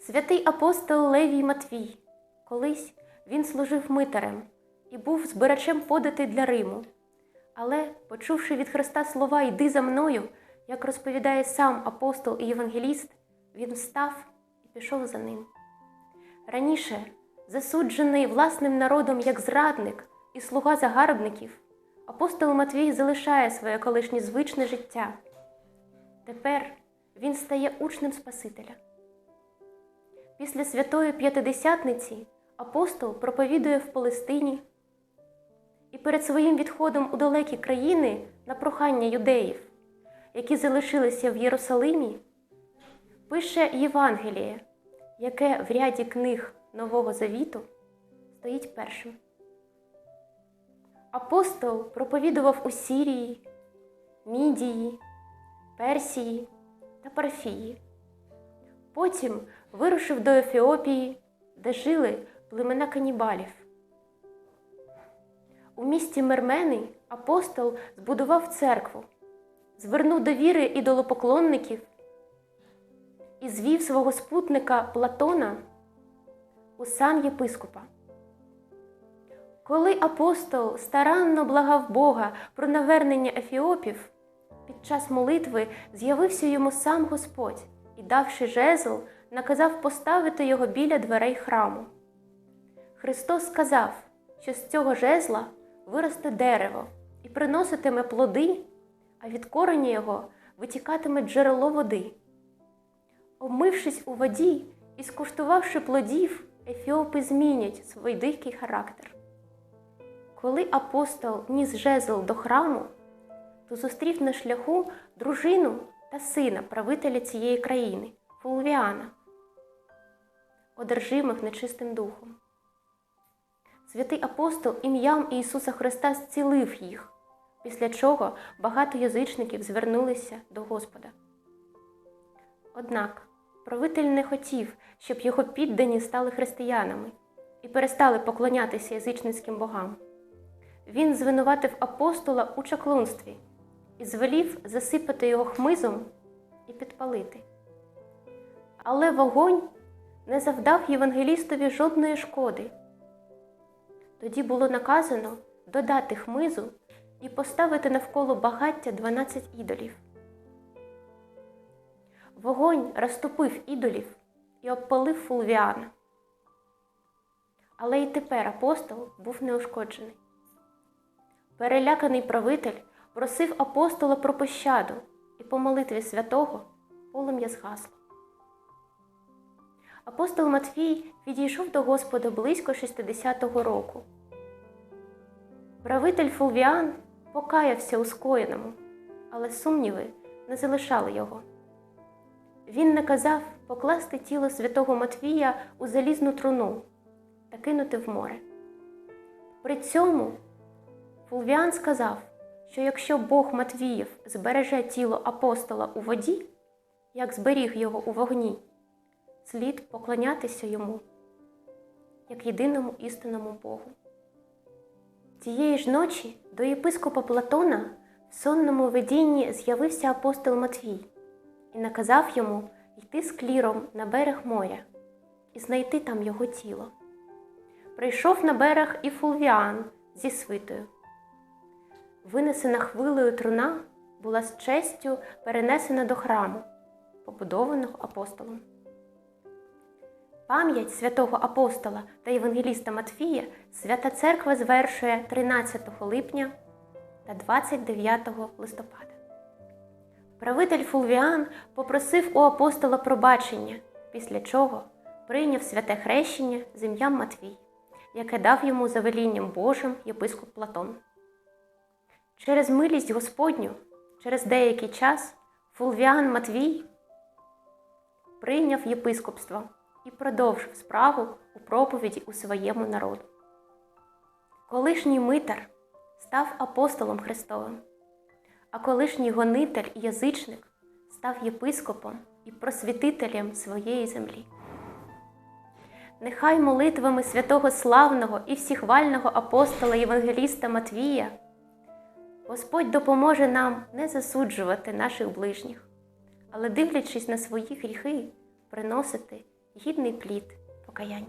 Святий апостол Левій Матвій. Колись він служив митарем і був збирачем подати для Риму. Але, почувши від Христа слова Йди за мною, як розповідає сам апостол і євангеліст, він встав і пішов за ним. Раніше, засуджений власним народом як зрадник і слуга загарбників, апостол Матвій залишає своє колишнє звичне життя. Тепер він стає учнем Спасителя. Після Святої П'ятидесятниці апостол проповідує в Палестині і перед своїм відходом у далекі країни на прохання юдеїв, які залишилися в Єрусалимі, пише Євангеліє, яке в ряді книг Нового Завіту стоїть першим. Апостол проповідував у Сірії, Мідії, Персії та Парфії. Потім вирушив до Ефіопії, де жили племена канібалів. У місті Мермени апостол збудував церкву, звернув до віри ідолопоклонників і звів свого спутника Платона у сан єпископа. Коли апостол старанно благав Бога про навернення ефіопів, під час молитви з'явився йому сам Господь і, давши жезл, наказав поставити його біля дверей храму. Христос сказав, що з цього жезла виросте дерево і приноситиме плоди, а від кореня його витікатиме джерело води. Обмившись у воді і скуштувавши плодів, ефіопи змінять свій дикий характер. Коли апостол ніс жезл до храму, то зустрів на шляху дружину та сина правителя цієї країни Фулвіана, одержимих нечистим духом. Святий апостол ім'ям Ісуса Христа зцілив їх, після чого багато язичників звернулися до Господа. Однак правитель не хотів, щоб його піддані стали християнами і перестали поклонятися язичницьким богам. Він звинуватив апостола у чаклунстві і звелів засипати його хмизом і підпалити. Але вогонь не завдав євангелістові жодної шкоди. Тоді було наказано додати хмизу і поставити навколо багаття 12 ідолів. Вогонь розтопив ідолів і обпалив фулвіана. Але й тепер апостол був неушкоджений. Переляканий правитель просив апостола про пощаду, і по молитві святого полум'я згасло. Апостол Матвій відійшов до Господа близько 60-го року. Правитель Фулвіан покаявся у скоєному, але сумніви не залишали його. Він наказав покласти тіло святого Матвія у залізну труну та кинути в море. При цьому Фулвіан сказав, що якщо Бог Матвіїв збереже тіло апостола у воді, як зберіг його у вогні, слід поклонятися йому як єдиному істинному Богу. Тієї ж ночі до єпископа Платона в сонному видінні з'явився апостол Матвій і наказав йому йти з кліром на берег моря і знайти там його тіло. Прийшов на берег і Фулвіан зі свитою. Винесена хвилею труна була з честю перенесена до храму, побудованого апостолом. Пам'ять святого апостола та євангеліста Матфія Свята Церква звершує 13 липня та 29 листопада. Правитель Фулвіан попросив у апостола пробачення, після чого прийняв святе хрещення з ім'ям Матвій, яке дав йому за велінням Божим єпископ Платон. Через милість Господню, через деякий час Фулвіан Матвій прийняв єпископство і продовжив справу у проповіді у своєму народу. Колишній митар став апостолом Христовим, а колишній гонитель і язичник став єпископом і просвітителем своєї землі. Нехай молитвами святого славного і всіхвального апостола Євангеліста Матвія Господь допоможе нам не засуджувати наших ближніх, але, дивлячись на свої гріхи, приносити гідний плід покаяння.